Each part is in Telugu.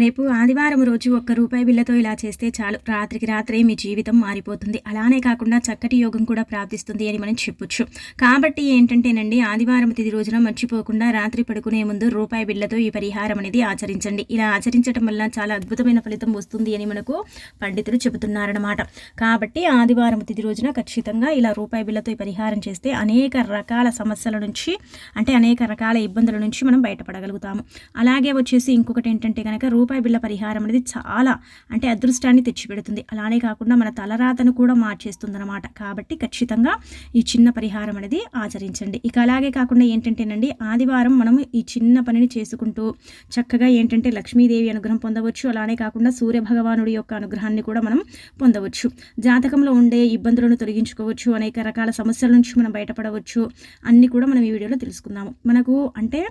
రేపు ఆదివారం రోజు ఒక్క రూపాయి బిల్లతో ఇలా చేస్తే చాలు. రాత్రికి రాత్రే మీ జీవితం మారిపోతుంది. అలానే కాకుండా చక్కటి యోగం కూడా ప్రాప్తిస్తుంది అని మనం చెప్పొచ్చు. కాబట్టి ఏంటంటేనండి ఆదివారం తిది రోజున మర్చిపోకుండా రాత్రి పడుకునే ముందు రూపాయి బిల్లతో ఈ పరిహారం అనేది ఆచరించండి. ఇలా ఆచరించడం వల్ల చాలా అద్భుతమైన ఫలితం వస్తుంది అని మనకు పండితులు చెబుతున్నారనమాట కాబట్టి ఆదివారం తిది రోజున ఖచ్చితంగా ఇలా రూపాయి బిల్లతో ఈ పరిహారం చేస్తే అనేక రకాల సమస్యల నుంచి అంటే అనేక రకాల ఇబ్బందుల నుంచి మనం బయటపడగలుగుతాము. అలాగే వచ్చేసి ఇంకొకటి ఏంటంటే కనుక రూపాయి బిళ్ళ పరిహారం అనేది చాలా అంటే అదృష్టాన్ని తెచ్చిపెడుతుంది. అలానే కాకుండా మన తలరాతను కూడా మార్చేస్తుంది అనమాట కాబట్టి ఖచ్చితంగా ఈ చిన్న పరిహారం అనేది ఆచరించండి. ఇక అలాగే కాకుండా ఏంటంటేనండి ఆదివారం మనం ఈ చిన్న పనిని చేసుకుంటూ చక్కగా ఏంటంటే లక్ష్మీదేవి అనుగ్రహం పొందవచ్చు. అలానే కాకుండా సూర్య భగవానుడి యొక్క అనుగ్రహాన్ని కూడా మనం పొందవచ్చు. జాతకంలో ఉండే ఇబ్బందులను తొలగించుకోవచ్చు. అనేక రకాల సమస్యల నుంచి మనం బయటపడవచ్చు. అన్నీ కూడా మనం ఈ వీడియోలో తెలుసుకుందాము. మనకు అంటే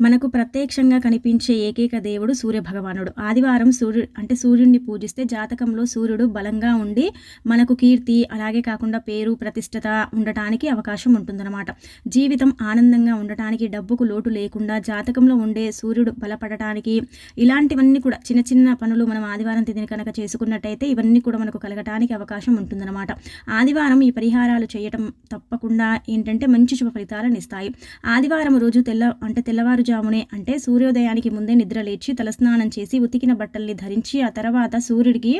మనకు ప్రత్యక్షంగా కనిపించే ఏకైక దేవుడు సూర్య భగవానుడు ఆదివారం సూర్యుడు అంటే సూర్యుడిని పూజిస్తే జాతకంలో సూర్యుడు బలంగా ఉండి మనకు కీర్తి అలాగే కాకుండా పేరు ప్రతిష్టత ఉండటానికి అవకాశం ఉంటుందన్నమాట. జీవితం ఆనందంగా ఉండటానికి డబ్బుకు లోటు లేకుండా జాతకంలో ఉండే సూర్యుడు బలపడటానికి ఇలాంటివన్నీ కూడా చిన్న చిన్న పనులు మనం ఆదివారం తిదిని కనుక చేసుకున్నట్టయితే ఇవన్నీ కూడా మనకు కలగటానికి అవకాశం ఉంటుందన్నమాట. ఆదివారం ఈ పరిహారాలు చేయటం తప్పకుండా ఏంటంటే మంచి శుభ ఫలితాలను ఇస్తాయి. ఆదివారం రోజు తెల్ల అంటే తెల్ల తెల్లవారుజామునే అంటే సూర్యోదయానికి ముందే నిద్ర లేచి తలస్నానం చేసి ఉతికిన బట్టల్ని ధరించి ఆ తర్వాత సూర్యుడికి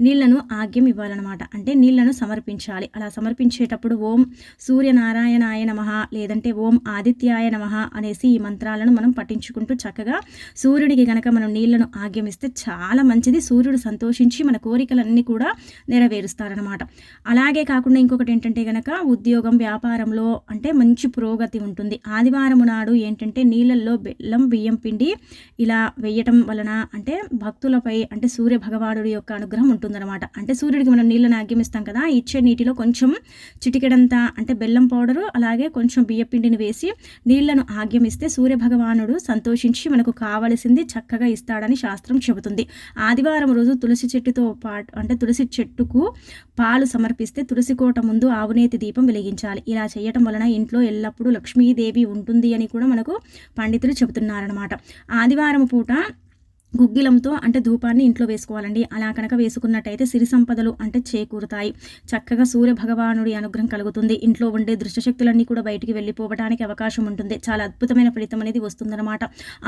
నీళ్ళను ఆగ్యం ఇవ్వాలన్నమాట. అంటే నీళ్ళను సమర్పించాలి. అలా సమర్పించేటప్పుడు ఓం సూర్యనారాయణాయ నమ లేదంటే ఓం ఆదిత్యాయ నమ అనేసి ఈ మంత్రాలను మనం పఠించుకుంటూ చక్కగా సూర్యుడికి గనక మనం నీళ్ళను ఆగ్యమిస్తే చాలా మంచిది. సూర్యుడు సంతోషించి మన కోరికలన్నీ కూడా నెరవేరుస్తారనమాట అలాగే కాకుండా ఇంకొకటి ఏంటంటే గనక ఉద్యోగం వ్యాపారంలో అంటే మంచి పురోగతి ఉంటుంది. ఆదివారం నాడు ఏంటంటే నీళ్ళు నీళ్ళల్లో బెల్లం బియ్యం పిండి ఇలా వేయటం వలన అంటే భక్తులపై అంటే సూర్య భగవానుడి యొక్క అనుగ్రహం ఉంటుందన్నమాట. అంటే సూర్యుడికి మనం నీళ్ళని ఆగ్యమిస్తాం కదా ఇచ్చే నీటిలో కొంచెం చిటికెడంతా అంటే బెల్లం పౌడరు అలాగే కొంచెం బియ్య పిండిని వేసి నీళ్ళను ఆగ్యమిస్తే సూర్య భగవానుడు సంతోషించి మనకు కావలసింది చక్కగా ఇస్తాడని శాస్త్రం చెబుతుంది. ఆదివారం రోజు తులసి చెట్టుతో పాటు అంటే తులసి చెట్టుకు పాలు సమర్పిస్తే తులసి కోట ముందు ఆవునేతి దీపం వెలిగించాలి. ఇలా చేయటం వలన ఇంట్లో ఎల్లప్పుడూ లక్ష్మీదేవి ఉంటుంది అని కూడా మనకు పండితులు చెబుతున్నారనమాట ఆదివారం పూట గుగ్గిలంతో అంటే ధూపాన్ని ఇంట్లో వేసుకోవాలండి. అలా కనుక వేసుకున్నట్టయితే సిరి సంపదలు అంటే చేకూరుతాయి. చక్కగా సూర్య భగవానుడి అనుగ్రహం కలుగుతుంది. ఇంట్లో ఉండే దృష్టశక్తులన్నీ కూడా బయటికి వెళ్ళిపోవడానికి అవకాశం ఉంటుంది. చాలా అద్భుతమైన ఫలితం అనేది వస్తుందన్నమాట.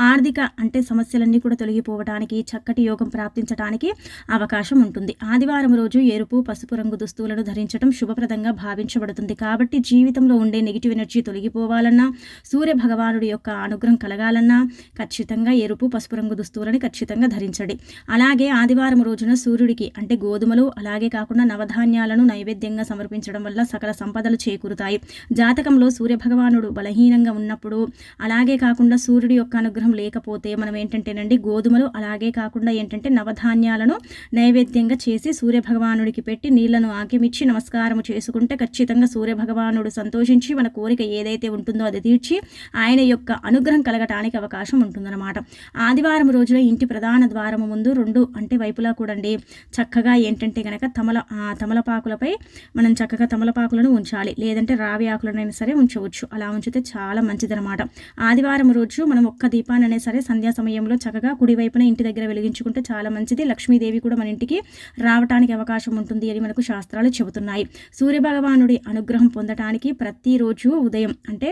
ఆర్థిక అంటే సమస్యలన్నీ కూడా తొలగిపోవడానికి చక్కటి యోగం ప్రాప్తించడానికి అవకాశం ఉంటుంది. ఆదివారం రోజు ఎరుపు పసుపు రంగు దుస్తువులను ధరించడం శుభప్రదంగా భావించబడుతుంది. కాబట్టి జీవితంలో ఉండే నెగిటివ్ ఎనర్జీ తొలగిపోవాలన్నా సూర్య భగవానుడి యొక్క అనుగ్రహం కలగాలన్నా ఖచ్చితంగా ఎరుపు పసుపు రంగు దుస్తువులని ఖచ్చితంగా ధరించండి. అలాగే ఆదివారం రోజున సూర్యుడికి అంటే గోధుమలు అలాగే కాకుండా నవధాన్యాలను నైవేద్యంగా సమర్పించడం వల్ల సకల సంపదలు చేకూరుతాయి. జాతకంలో సూర్యభగవానుడు బలహీనంగా ఉన్నప్పుడు అలాగే కాకుండా సూర్యుడి యొక్క అనుగ్రహం లేకపోతే మనం ఏంటంటేనండి గోధుమలు అలాగే కాకుండా ఏంటంటే నవధాన్యాలను నైవేద్యంగా చేసి సూర్యభగవానుడికి పెట్టి నీళ్ళను ఆకిమిచ్చి నమస్కారం చేసుకుంటే ఖచ్చితంగా సూర్యభగవానుడు సంతోషించి మన కోరిక ఏదైతే ఉంటుందో అది తీర్చి ఆయన యొక్క అనుగ్రహం కలగటానికి అవకాశం ఉంటుందన్నమాట. ఆదివారం రోజున ఇంటి ప్రధాన ద్వారము ముందు రెండు అంటే వైపులా కూడండి. చక్కగా ఏంటంటే కనుక తమల తమలపాకులపై మనం చక్కగా తమలపాకులను ఉంచాలి. లేదంటే రావి ఆకులనైనా సరే ఉంచవచ్చు. అలా ఉంచితే చాలా మంచిదనమాట ఆదివారం రోజు మనం ఒక్క దీపాన్ని సరే సంధ్యా సమయంలో చక్కగా కుడివైపున ఇంటి దగ్గర వెలిగించుకుంటే చాలా మంచిది. లక్ష్మీదేవి కూడా మన ఇంటికి రావటానికి అవకాశం ఉంటుంది అని మనకు శాస్త్రాలు చెబుతున్నాయి. సూర్యభగవానుడి అనుగ్రహం పొందటానికి ప్రతిరోజు ఉదయం అంటే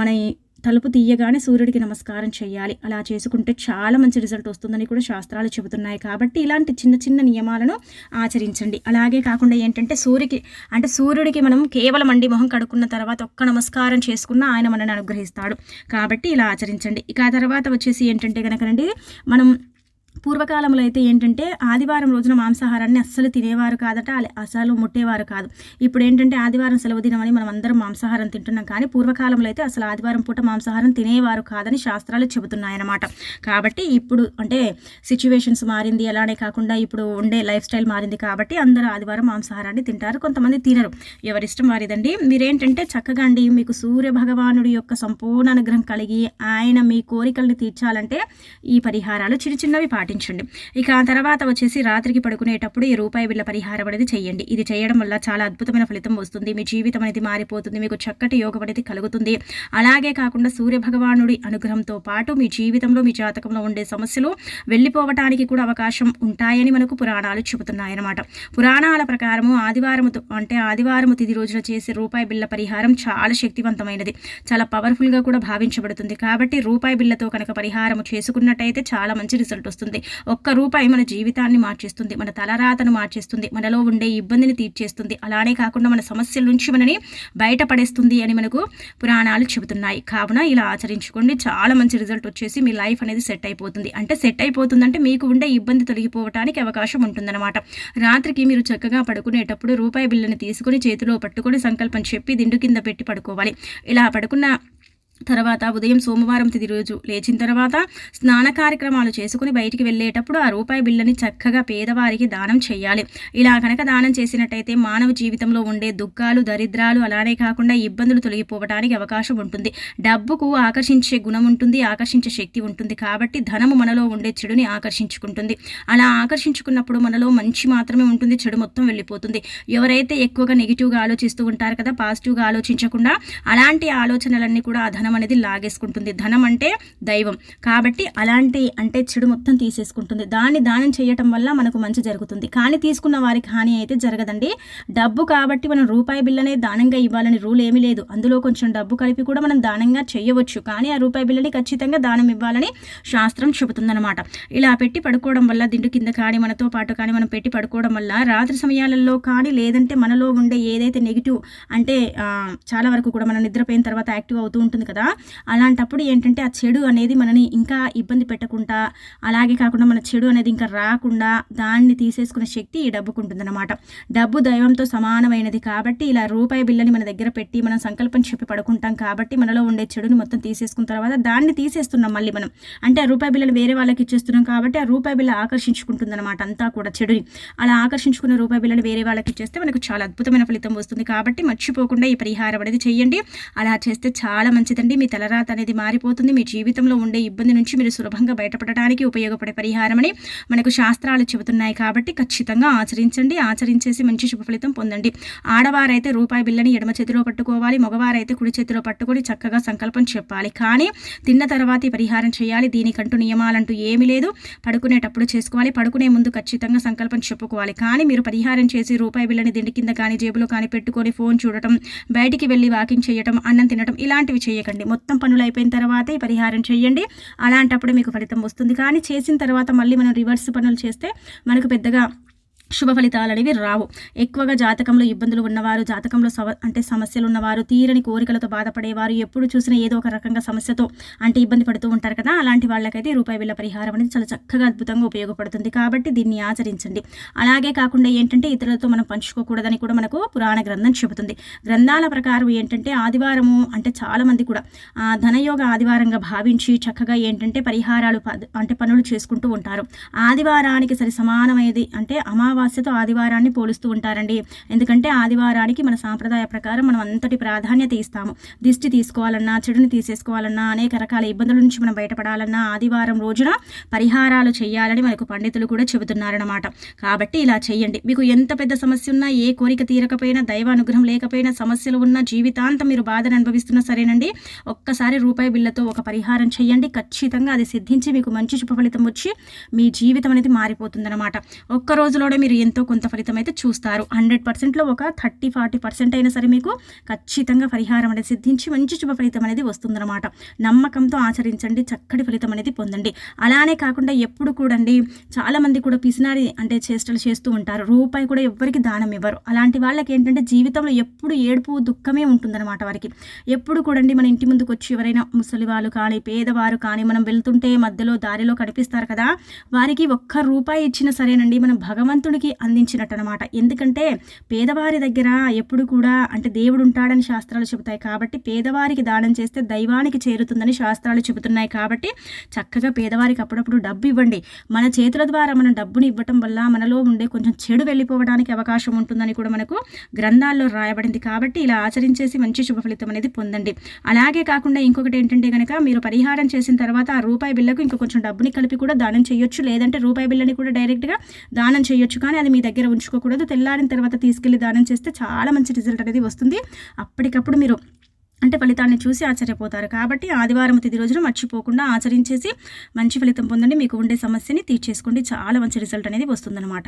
మన తలుపు తీయగానే సూర్యుడికి నమస్కారం చేయాలి. అలా చేసుకుంటే చాలా మంచి రిజల్ట్ వస్తుందని కూడా శాస్త్రాలు చెబుతున్నాయి. కాబట్టి ఇలాంటి చిన్న చిన్న నియమాలను ఆచరించండి. అలాగే కాకుండా ఏంటంటే సూర్యుకి అంటే సూర్యుడికి మనం కేవలం అండి మొహం కడుక్కున్న తర్వాత ఒక్క నమస్కారం చేసుకున్న ఆయన మనల్ని అనుగ్రహిస్తాడు. కాబట్టి ఇలా ఆచరించండి. ఇక ఆ తర్వాత వచ్చేసి ఏంటంటే కనుకనండి మనం పూర్వకాలంలో అయితే ఏంటంటే ఆదివారం రోజున మాంసాహారాన్ని అస్సలు తినేవారు కాదట అసలు ముట్టేవారు కాదు. ఇప్పుడు ఏంటంటే ఆదివారం సెలవు దినమని మనం అందరం మాంసాహారం తింటున్నాం కానీ పూర్వకాలంలో అయితే అసలు ఆదివారం పూట మాంసాహారం తినేవారు కాదని శాస్త్రాలు చెబుతున్నాయన్నమాట. కాబట్టి ఇప్పుడు అంటే సిచ్యువేషన్స్ మారింది అలానే కాకుండా ఇప్పుడు ఉండే లైఫ్ స్టైల్ మారింది కాబట్టి అందరూ ఆదివారం మాంసాహారాన్ని తింటారు కొంతమంది తినరు. ఎవరిష్టం వారిదండి. మీరేంటంటే చక్కగా అండి మీకు సూర్య భగవానుడి యొక్క సంపూర్ణ అనుగ్రహం కలిగి ఆయన మీ కోరికల్ని తీర్చాలంటే ఈ పరిహారాలు చిన్న చిన్నవి పాటి పాటించండి. ఇక ఆ తర్వాత వచ్చేసి రాత్రికి పడుకునేటప్పుడు ఈ రూపాయి బిళ్ళ పరిహారం అనేది చేయండి. ఇది చేయడం వల్ల చాలా అద్భుతమైన ఫలితం వస్తుంది. మీ జీవితం అనేది మారిపోతుంది. మీకు చక్కటి యోగం అనేది కలుగుతుంది. అలాగే కాకుండా సూర్య భగవానుడి అనుగ్రహంతో పాటు మీ జీవితంలో మీ జాతకంలో ఉండే సమస్యలు వెళ్ళిపోవటానికి కూడా అవకాశం ఉంటాయని మనకు పురాణాలు చెబుతున్నాయన్నమాట. పురాణాల ప్రకారము ఆదివారం అంటే ఆదివారం తిది రోజున చేసే రూపాయి బిళ్ళ పరిహారం చాలా శక్తివంతమైనది. చాలా పవర్ఫుల్గా కూడా భావించబడుతుంది. కాబట్టి రూపాయి బిళ్ళతో కనుక పరిహారం చేసుకున్నట్టయితే చాలా మంచి రిజల్ట్ వస్తుంది. ఒక్క రూపాయి మన జీవితాన్ని మార్చేస్తుంది మన తలరాతను మార్చేస్తుంది మనలో ఉండే ఇబ్బందిని తీర్చేస్తుంది. అలానే కాకుండా మన సమస్యల నుంచి మనని బయటపడేస్తుంది అని మనకు పురాణాలు చెబుతున్నాయి. కావున ఇలా ఆచరించుకోండి. చాలా మంచి రిజల్ట్ వచ్చేసి మీ లైఫ్ అనేది సెట్ అయిపోతుంది. అంటే సెట్ అయిపోతుందంటే మీకు ఉండే ఇబ్బంది తొలగిపోవటానికి అవకాశం ఉంటుందన్నమాట. రాత్రికి మీరు చక్కగా పడుకునేటప్పుడు రూపాయి బిల్లుని తీసుకుని చేతిలో పట్టుకొని సంకల్పం చెప్పి దిండు కింద పెట్టి పడుకోవాలి. ఇలా పడుకున్న తర్వాత ఉదయం సోమవారం తిది రోజు లేచిన తర్వాత స్నాన కార్యక్రమాలు చేసుకుని బయటికి వెళ్ళేటప్పుడు ఆ రూపాయి బిళ్ళని చక్కగా పేదవారికి దానం చేయాలి. ఇలా కనుక దానం చేసినట్టయితే మానవ జీవితంలో ఉండే దుఃఖాలు దరిద్రాలు అలానే కాకుండా ఇబ్బందులు తొలగిపోవడానికి అవకాశం ఉంటుంది. డబ్బుకు ఆకర్షించే గుణం ఉంటుంది ఆకర్షించే శక్తి ఉంటుంది. కాబట్టి ధనము మనలో ఉండే చెడుని ఆకర్షించుకుంటుంది. అలా ఆకర్షించుకున్నప్పుడు మనలో మంచి మాత్రమే ఉంటుంది చెడు మొత్తం వెళ్ళిపోతుంది. ఎవరైతే ఎక్కువగా నెగిటివ్గా ఆలోచిస్తూ ఉంటారు కదా పాజిటివ్గా ఆలోచించకుండా అలాంటి ఆలోచనలన్నీ కూడా ఆ ధనం ధనం అనేది లాగేసుకుంటుంది. ధనం అంటే దైవం. కాబట్టి అలాంటి అంటే చెడు మొత్తం తీసేసుకుంటుంది. దాన్ని దానం చేయటం వల్ల మనకు మంచి జరుగుతుంది. కానీ తీసుకున్న వారికి హాని అయితే జరగదండి. డబ్బు కాబట్టి మనం రూపాయి బిల్లనే దానంగా ఇవ్వాలని రూల్ ఏమీ లేదు. అందులో కొంచెం డబ్బు కలిపి కూడా మనం దానంగా చేయవచ్చు. కానీ ఆ రూపాయి బిల్లని ఖచ్చితంగా దానం ఇవ్వాలని శాస్త్రం చెబుతుందన్నమాట. ఇలా పెట్టి పడుకోవడం వల్ల దిండు కింద కానీ మనతో పాటు కానీ మనం పెట్టి పడుకోవడం వల్ల రాత్రి సమయాలలో కానీ లేదంటే మనలో ఉండే ఏదైతే నెగిటివ్ అంటే చాలా వరకు కూడా మనం నిద్రపోయిన తర్వాత యాక్టివ్ అవుతూ ఉంటుంది కదా కదా? అలాంటప్పుడు ఏంటంటే ఆ చెడు అనేది మనని ఇంకా ఇబ్బంది పెట్టకుండా అలాగే కాకుండా మన చెడు అనేది ఇంకా రాకుండా దాన్ని తీసేసుకునే శక్తి ఈ డబ్బుకు ఉంటుందన్నమాట. డబ్బు దైవంతో సమానమైనది కాబట్టి ఇలా రూపాయి బిల్లని మన దగ్గర పెట్టి మనం సంకల్పం చెప్పి పడుకుంటాం కాబట్టి మనలో ఉండే చెడుని మొత్తం తీసేసుకున్న తర్వాత దాన్ని తీసేస్తున్నాం మళ్ళీ మనం. అంటే ఆ రూపాయి బిల్లని వేరే వాళ్ళకి ఇచ్చేస్తున్నాం కాబట్టి ఆ రూపాయి బిల్ల ఆకర్షించుకుంటుందన్నమాట అంతా కూడా చెడుని. అలా ఆకర్షించుకున్న రూపాయి బిల్లని వేరే వాళ్ళకి ఇచ్చేస్తే మనకు చాలా అద్భుతమైన ఫలితం వస్తుంది కాబట్టి మర్చిపోకుండా ఈ పరిహారం అనేది చేయండి అలా చేస్తే చాలా మంచిదండి. నుండి మీ తలరాత అనేది మారిపోతుంది. మీ జీవితంలో ఉండే ఇబ్బంది నుంచి మీరు సులభంగా బయటపడడానికి ఉపయోగపడే పరిహారం అని మనకు శాస్త్రాలు చెబుతున్నాయి కాబట్టి ఖచ్చితంగా ఆచరించండి. ఆచరించేసి మంచి శుభ ఫలితం పొందండి. ఆడవారైతే రూపాయి బిల్లని ఎడమ చేతిలో పట్టుకోవాలి. మగవారైతే కుడి చేతిలో పట్టుకొని చక్కగా సంకల్పం చెప్పాలి. కానీ తిన్న తర్వాత ఈ పరిహారం చేయాలి. దీనికంటూ నియమాలంటూ ఏమీ లేదు. పడుకునేటప్పుడు చేసుకోవాలి. పడుకునే ముందు ఖచ్చితంగా సంకల్పం చెప్పుకోవాలి. కానీ మీరు పరిహారం చేసి రూపాయి బిల్లని దిండి కింద కానీ జేబులో కానీ పెట్టుకొని ఫోన్ చూడటం బయటికి వెళ్ళి వాకింగ్ చేయటం అన్నం తినటం ఇలాంటివి చేయకండి. చేయండి మొత్తం పనులు అయిపోయిన తర్వాత ఈ పరిహారం చేయండి. అలాంటప్పుడు మీకు ఫలితం వస్తుంది. కానీ చేసిన తర్వాత మళ్ళీ మనం రివర్స్ పనులు చేస్తే మనకు పెద్దగా శుభ ఫలితాలు అనేవి రావు. ఎక్కువగా జాతకంలో ఇబ్బందులు ఉన్నవారు జాతకంలో సవ అంటే సమస్యలు ఉన్నవారు తీరని కోరికలతో బాధపడేవారు ఎప్పుడు చూసినా ఏదో ఒక రకంగా సమస్యతో అంటే ఇబ్బంది పడుతూ ఉంటారు కదా అలాంటి వాళ్ళకైతే రూపాయి బిళ్ళ పరిహారం అనేది చాలా చక్కగా అద్భుతంగా ఉపయోగపడుతుంది. కాబట్టి దీన్ని ఆచరించండి. అలాగే కాకుండా ఏంటంటే ఇతరులతో మనం పంచుకోకూడదని కూడా మనకు పురాణ గ్రంథం చెబుతుంది. గ్రంథాల ప్రకారం ఏంటంటే ఆదివారము అంటే చాలామంది కూడా ధనయోగ ఆదివారంగా భావించి చక్కగా ఏంటంటే పరిహారాలు అంటే పనులు చేసుకుంటూ ఉంటారు. ఆదివారానికి సరి సమానమైనది అంటే అమావాస్య అమావాస్యతో ఆదివారాన్ని పోలుస్తూ ఉంటారండి. ఎందుకంటే ఆదివారానికి మన సాంప్రదాయ ప్రకారం మనం అంతటి ప్రాధాన్యత ఇస్తాము. దిష్టి తీసుకోవాలన్నా చెడుని తీసేసుకోవాలన్నా అనేక రకాల ఇబ్బందుల నుంచి మనం బయటపడాలన్నా ఆదివారం రోజున పరిహారాలు చేయాలని మనకు పండితులు కూడా చెబుతున్నారనమాట కాబట్టి ఇలా చేయండి. మీకు ఎంత పెద్ద సమస్య ఉన్నా ఏ కోరిక తీరకపోయినా దైవ అనుగ్రహం లేకపోయినా సమస్యలు ఉన్నా జీవితాంతం మీరు బాధను అనుభవిస్తున్నా సరేనండి. ఒక్కసారి రూపాయి బిల్లతో ఒక పరిహారం చేయండి. ఖచ్చితంగా అది సిద్ధించి మీకు మంచి శుభ ఫలితం వచ్చి మీ జీవితం అనేది మారిపోతుందన్నమాట. ఒక్క రోజులోనే మీరు మీరు ఎంతో కొంత ఫలితం అయితే చూస్తారు. హండ్రెడ్ పర్సెంట్లో ఒక థర్టీ ఫార్టీ పర్సెంట్ అయినా సరే మీకు ఖచ్చితంగా పరిహారం అనేది సిద్ధించి మంచి శుభ ఫలితం అనేది వస్తుందన్నమాట. నమ్మకంతో ఆచరించండి చక్కటి ఫలితం అనేది పొందండి. అలానే కాకుండా ఎప్పుడు కూడండి చాలామంది కూడా పిసినారి అంటే చేష్టలు చేస్తూ ఉంటారు. రూపాయి కూడా ఎవ్వరికి దానం ఇవ్వరు. అలాంటి వాళ్ళకి ఏంటంటే జీవితంలో ఎప్పుడు ఏడుపు దుఃఖమే ఉంటుందన్నమాట వారికి. ఎప్పుడు కూడండి మన ఇంటి ముందుకు వచ్చి ఎవరైనా ముసలి వాళ్ళు కానీ పేదవారు కానీ మనం వెళ్తుంటే మధ్యలో దారిలో కనిపిస్తారు కదా వారికి ఒక్క రూపాయి ఇచ్చినా సరేనండి మనం భగవంతుడు భగవంతుడికి అందించినట్టు అనమాట ఎందుకంటే పేదవారి దగ్గర ఎప్పుడు కూడా అంటే దేవుడు ఉంటాడని శాస్త్రాలు చెబుతాయి కాబట్టి పేదవారికి దానం చేస్తే దైవానికి చేరుతుందని శాస్త్రాలు చెబుతున్నాయి కాబట్టి చక్కగా పేదవారికి అప్పుడప్పుడు డబ్బు ఇవ్వండి. మన చేతుల ద్వారా మనం డబ్బుని ఇవ్వటం వల్ల మనలో ఉండే కొంచెం చెడు వెళ్ళిపోవడానికి అవకాశం ఉంటుందని కూడా మనకు గ్రంథాల్లో రాయబడింది కాబట్టి ఇలా ఆచరించేసి మంచి శుభ ఫలితం అనేది పొందండి. అలాగే కాకుండా ఇంకొకటి ఏంటంటే కనుక మీరు పరిహారం చేసిన తర్వాత ఆ రూపాయి బిల్లకు ఇంకా కొంచెం డబ్బుని కలిపి కూడా దానం చేయొచ్చు. లేదంటే రూపాయి బిల్లని కూడా డైరెక్ట్గా దానం చేయొచ్చు కానీ అది మీ దగ్గర ఉంచుకోకూడదు. తెల్లారిన తర్వాత తీసుకెళ్ళి దానం చేస్తే చాలా మంచి రిజల్ట్ అనేది వస్తుంది. అప్పటికప్పుడు మీరు అంటే ఫలితాన్ని చూసి ఆశ్చర్యపోతారు. కాబట్టి ఆదివారం తిది రోజున మర్చిపోకుండా ఆచరించేసి మంచి ఫలితం పొందండి. మీకు ఉండే సమస్యని తీర్చేసుకోండి. చాలా మంచి రిజల్ట్ అనేది వస్తుందన్నమాట.